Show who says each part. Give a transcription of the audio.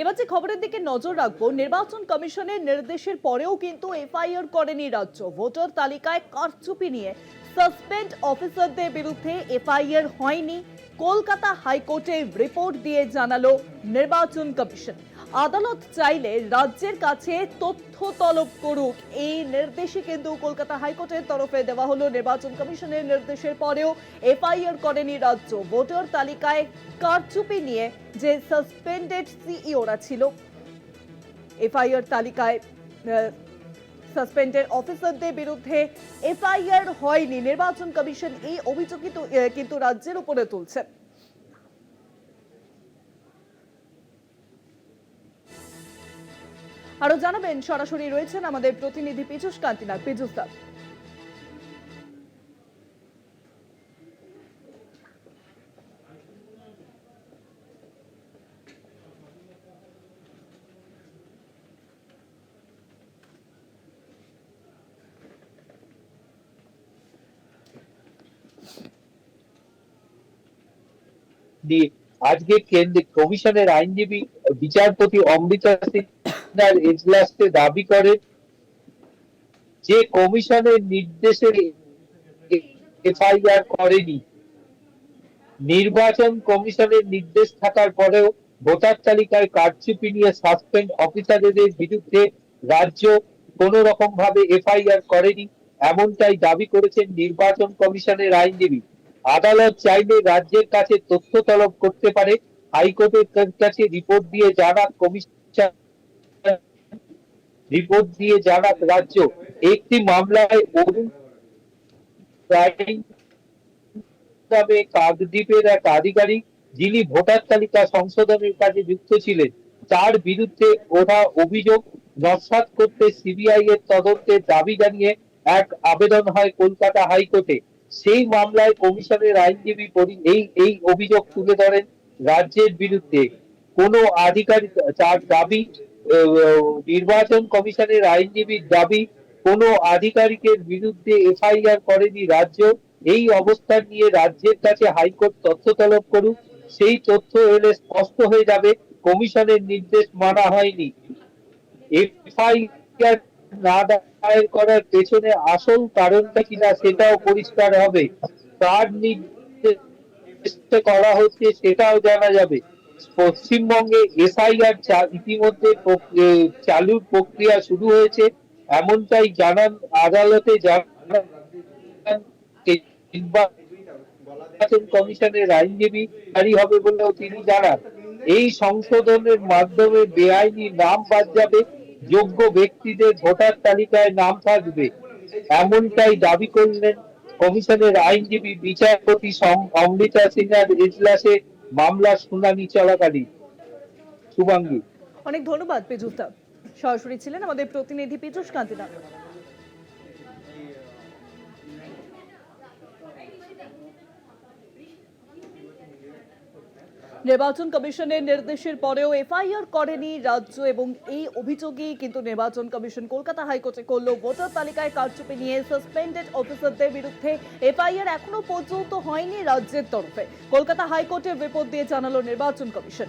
Speaker 1: এবার যে খবরের দিকে নজর রাখব, নির্বাচন কমিশনের নির্দেশের পরেও কিন্তু এফআইআর করেনি রাজ্য। ভোটার তালিকায় কারচুপি নিয়ে সাসপেন্ড অফিসারদের বিরুদ্ধে এফআইআর হয়নি। কলকাতা হাইকোর্টে রিপোর্ট দিয়ে জানালো নির্বাচন কমিশন। আদালত চাইলে রাজ্যের কাছে তথ্য তলব করুক। এই নির্দেশে কিন্তু কলকাতা হাইকোর্টের তরফে দেওয়া হলো। নির্বাচন কমিশনের নির্দেশের পরেও এফআইআর করেনি রাজ্য। ভোটার তালিকায় কারচুপি নিয়ে যে সাসপেন্ডেড সিইওরা ছিল, এফআইআর তালিকায় সাসপেন্ডেড অফিসারদের বিরুদ্ধে এফআইআর হয়নি। নির্বাচন কমিশন এই অভিযোগ কিন্তু রাজ্যের উপরে তুলছে। আরও জানাবেন, সরাসরি রয়েছেন আমাদের প্রতিনিধি পীযুষ কান্তিনাথ পীযুষ দা।
Speaker 2: দিয়ে আজকে কেন্দ্র কমিশনের আইনজীবী, বিচারপতি অমৃতা সিনহার এজলাসে দাবি করে যে কমিশনের নির্দেশে এফআইআর করেনি। নির্বাচন কমিশনের নির্দেশ থাকার পরেও ভোটার তালিকায় কারচুপি নিয়ে সাসপেন্ড অফিসারদের বিরুদ্ধে রাজ্য কোন রকম ভাবে এফআইআর করেনি, এমনটাই দাবি করেছেন নির্বাচন কমিশনের আইনজীবী। আদালত চাইলে রাজ্যের কাছে তথ্য তলব করতে পারে। হাইকোর্টের কাছে রিপোর্ট দিয়ে জানাক কমিশন রিপোর্ট দিয়ে জানাক রাজ্য। একটি মামলায় অরুণ কাকদ্বীপের এক আধিকারিক, যিনি ভোটার তালিকা সংশোধনের কাজে যুক্ত ছিলেন, তার বিরুদ্ধে ওঠা অভিযোগ করতে সিবিআই এর তদন্তের দাবি জানিয়ে এক আবেদন হয় কলকাতা হাইকোর্টে। সেই মামলায় কমিশনের আইনজীবী এই এই অভিযোগ তুলে ধরেন রাজ্যের বিরুদ্ধে। কোন আধিকারিক, তার দাবি নির্বাচন কমিশনের আইনজীবীর দাবি, কোন আধিকারিকের বিরুদ্ধে এফআইআর করেনি রাজ্য। এই অবস্থান নিয়ে রাজ্যের কাছে হাইকোর্ট তথ্য তলব করুক। সেই তথ্য এলে স্পষ্ট হয়ে যাবে, কমিশনের নির্দেশ মানা হয়নি। এফআইআর না দায়ের করার পেছনে আসল কারণটা কিনা সেটাও পরিষ্কার হবে। কার নির্দেশে করা হচ্ছে সেটাও জানা যাবে। পশ্চিমবঙ্গে এসআইআর ইতিমধ্যে চালুর প্রক্রিয়া শুরু হয়েছে। এমনটাই জানান, আদালতে নির্বাচন কমিশনের আইনজীবী জারি হবে বলেও তিনি জানান। এই সংশোধনের মাধ্যমে বেআইনি নাম বাদ যাবে, যোগ্য ব্যক্তিদের ভোটার তালিকায় নাম থাকবে। এমনটাই দাবি করলেন কমিশনের আইনজীবী বিচারপতি অমৃতা সিনহার এজলাসে মামলার শুনানি চলাকালীন। শুভাঙ্গী।
Speaker 1: অনেক ধন্যবাদ দা। সরাসরি ছিলেন আমাদের প্রতিনিধি পীযুষ কান্তিনাথ নির্বাচন কমিশনের নির্দেশের পরেও এফআইআর করেনি রাজ্য এবং এই অভিযোগই কিন্তু নির্বাচন কমিশন কলকাতা হাইকোর্টে করল ভোটার তালিকায় কারচুপি নিয়ে সাসপেন্ডেড অফিসারদের বিরুদ্ধে এফআইআর এখনও পর্যন্ত হয়নি রাজ্যের তরফে। কলকাতা হাইকোর্টের রিপোর্ট দিয়ে জানালো নির্বাচন কমিশন।